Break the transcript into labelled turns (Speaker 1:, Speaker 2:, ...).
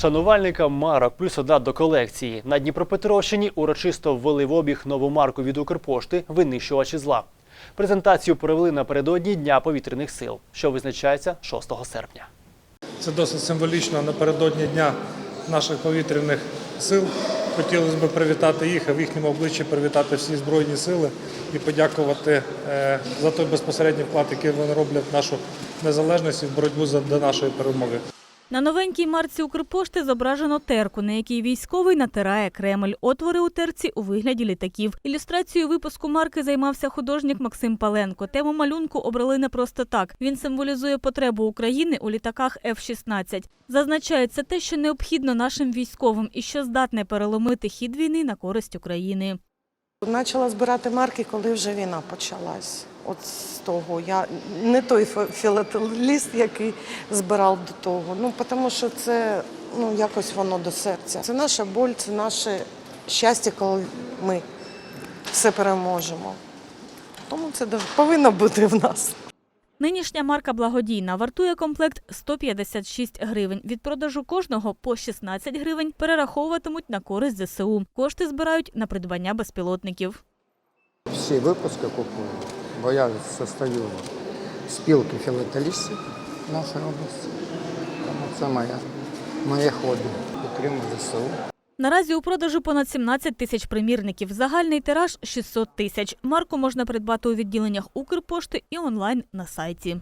Speaker 1: Шанувальникам марок плюс одна до колекції. На Дніпропетровщині урочисто ввели в обіг нову марку від Укрпошти винищувачі зла. Презентацію провели напередодні Дня повітряних сил, що визначається 6 серпня.
Speaker 2: Це досить символічно напередодні дня наших повітряних сил. Хотілося б привітати їх, а в їхньому обличчі привітати всі збройні сили і подякувати е, за той безпосередній вклад, який вони роблять в нашу незалежність і в боротьбу за нашої перемоги.
Speaker 3: На новенькій марці Укрпошти зображено терку, на якій військовий натирає Кремль. Отвори у терці у вигляді літаків. Ілюстрацією випуску марки займався художник Максим Паленко. Тему малюнку обрали не просто так. Він символізує потребу України у літаках F-16. Зазначається те, що необхідно нашим військовим і що здатне переломити хід війни на користь України.
Speaker 4: Почала збирати марки, коли вже війна почалась. От з того я не той фі- філателіст, який збирав до того. Ну тому що це ну якось воно до серця. Це наша боль, це наше щастя, коли ми все переможемо. Тому це повинно бути в нас.
Speaker 3: Нинішня марка благодійна вартує комплект 156 гривень. Від продажу кожного по 16 гривень перераховуватимуть на користь ЗСУ. Кошти збирають на придбання безпілотників.
Speaker 5: всі випуски купую, бо я состою в спілки філателістів нашої області. Тому це моє, моє хобі. Підтримую ЗСУ.
Speaker 3: Наразі у продажу понад 17 тисяч примірників. Загальний тираж 600 тисяч. Марку можна придбати у відділеннях Укрпошти і онлайн на сайті.